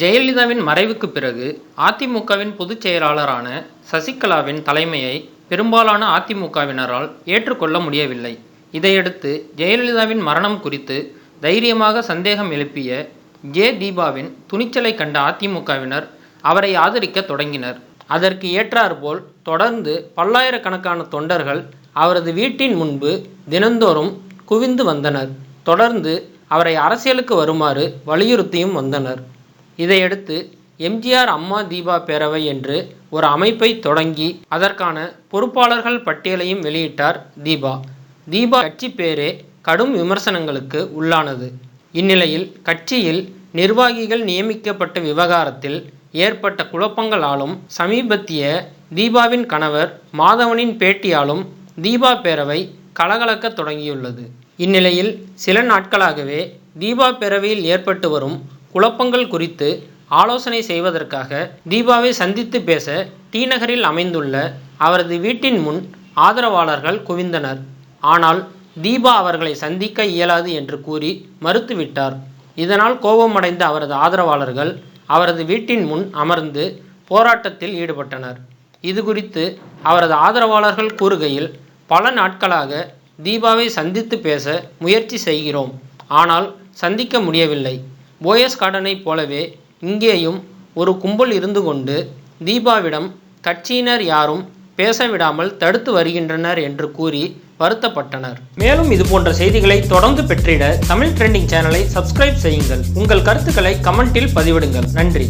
ஜெயலலிதாவின் மறைவுக்கு பிறகு அதிமுகவின் பொதுச் செயலாளரான சசிகலாவின் தலைமையை பெரும்பாலான அதிமுகவினரால் ஏற்றுக்கொள்ள முடியவில்லை. இதையடுத்து ஜெயலலிதாவின் மரணம் குறித்து தைரியமாக சந்தேகம் எழுப்பிய ஜே தீபாவின் துணிச்சலை கண்ட அதிமுகவினர் அவரை ஆதரிக்க தொடங்கினர். அதற்கு ஏற்றாற்போல் தொடர்ந்து பல்லாயிரக்கணக்கான தொண்டர்கள் அவரது வீட்டின் முன்பு தினந்தோறும் குவிந்து வந்தனர். தொடர்ந்து அவரை அரசியலுக்கு வருமாறு வலியுறுத்தியும் வந்தனர். இதையடுத்து எம்ஜிஆர் அம்மா தீபா பேரவை என்று ஒரு அமைப்பை தொடங்கி அதற்கான பொறுப்பாளர்கள் பட்டியலையும் வெளியிட்டார் தீபா. தீபா கட்சி பேரே கடும் விமர்சனங்களுக்கு உள்ளானது. இந்நிலையில் கட்சியில் நிர்வாகிகள் நியமிக்கப்பட்ட விவகாரத்தில் ஏற்பட்ட குழப்பங்களாலும் சமீபத்திய தீபாவின் கணவர் மாதவனின் பேட்டியாலும் தீபா பேரவை கலகலக்க தொடங்கியுள்ளது. இந்நிலையில் சில நாட்களாகவே தீபா பேரவையில் ஏற்பட்டு வரும் குழப்பங்கள் குறித்து ஆலோசனை செய்வதற்காக தீபாவை சந்தித்து பேச டி. நகரில் அமைந்துள்ள அவரது வீட்டின் முன் ஆதரவாளர்கள் குவிந்தனர். ஆனால் தீபா அவர்களை சந்திக்க இயலாது என்று கூறி மறுத்துவிட்டார். இதனால் கோபமடைந்த அவரது ஆதரவாளர்கள் அவரது வீட்டின் முன் அமர்ந்து போராட்டத்தில் ஈடுபட்டனர். இது குறித்து அவரது ஆதரவாளர்கள் கூறுகையில் பல நாட்களாக தீபாவை சந்தித்து பேச முயற்சி செய்கிறோம். ஆனால் சந்திக்க முடியவில்லை. போயஸ் கார்டனைப் போலவே இங்கேயும் ஒரு கும்பல் இருந்து கொண்டு தீபாவிடம் கட்சியினர் யாரும் பேசவிடாமல் தடுத்து வருகின்றனர் என்று கூறி வருத்தப்பட்டனர். மேலும் இதுபோன்ற செய்திகளை தொடர்ந்து பெற்றிட தமிழ் ட்ரெண்டிங் சேனலை சப்ஸ்கிரைப் செய்யுங்கள். உங்கள் கருத்துக்களை கமெண்டில் பதிவிடுங்கள். நன்றி.